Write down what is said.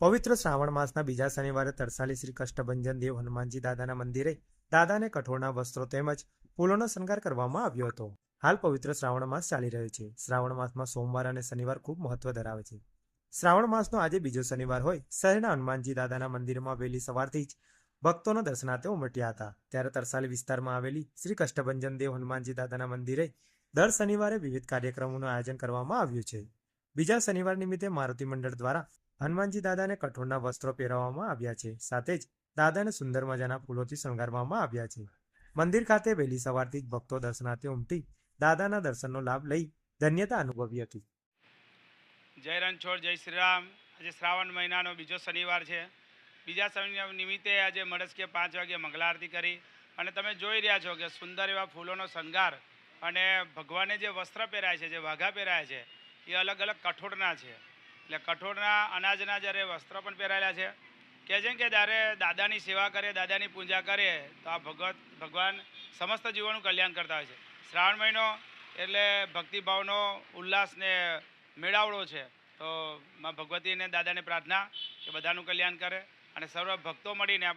પવિત્ર શ્રાવણ માસના બીજા શનિવારે તરસાલી શ્રી કષ્ટભંજન દેવ હનુમાનજી દાદાના મંદિરે દાદાને કઠોળના વસ્ત્રો તેમજ ફૂલોનો શણગાર કરવામાં આવ્યો હતો. હાલ પવિત્ર શ્રાવણ માસ ચાલી રહ્યો છે. શ્રાવણ માસમાં સોમવાર અને શનિવાર ખૂબ મહત્વ ધરાવે છે. શ્રાવણ માસનો આજે બીજો શનિવાર હોય, શહેરના હનુમાનજી દાદાના મંદિરમાં વહેલી સવારથી જ ભક્તોના દર્શનાર્થે ઉમટ્યા હતા. ત્યારે તરસાલી વિસ્તારમાં આવેલી શ્રી કષ્ટભંજન દેવ હનુમાનજી દાદાના મંદિરે દર શનિવારે વિવિધ કાર્યક્રમોનું આયોજન કરવામાં આવ્યું છે. બીજા શનિવાર નિમિત્તે મારુતિ મંડળ દ્વારા હનુમાનજી દાદાને કઠોળના વસ્ત્રો પહેરાવવામાં આવ્યા છે. સાથે જ દાદાને સુંદર મજાના ફૂલોથી શણગારવામાં આવ્યા છે. મંદિર ખાતે વહેલી સવારથી જ ભક્તો દર્શનાર્થે ઉમટી દાદાના દર્શનનો લાભ લઈ ધન્યતા અનુભવી હતી. જય રણછોડ, જય શ્રીરામ. આજે શ્રાવણ મહિનાનો બીજો શનિવાર છે. બીજા શનિવાર નિમિત્તે આજે મળસ્કે પાંચ વાગે મંગલા આરતી કરી અને તમે જોઈ રહ્યા છો કે સુંદર એવા ફૂલોનો શણગાર અને ભગવાને જે વસ્ત્ર પહેરાય છે, જે વાઘા પહેરાય છે, એ અલગ અલગ કઠોળના છે. એટલે કઠોળના અનાજના જ્યારે વસ્ત્ર પણ પહેરાયેલા છે. કહે છે કે જ્યારે દાદાની સેવા કરે, દાદાની પૂજા કરે, તો આ ભગવત ભગવાન સમસ્ત જીવોનું કલ્યાણ કરતા હોય છે. શ્રાવણ મહિનો એટલે ભક્તિભાવનો ઉલ્લાસ ને મેળાવડો છે. તો માં ભગવતીને દાદાને પ્રાર્થના કે બધાનું કલ્યાણ કરે અને સર્વ ભક્તો મળીને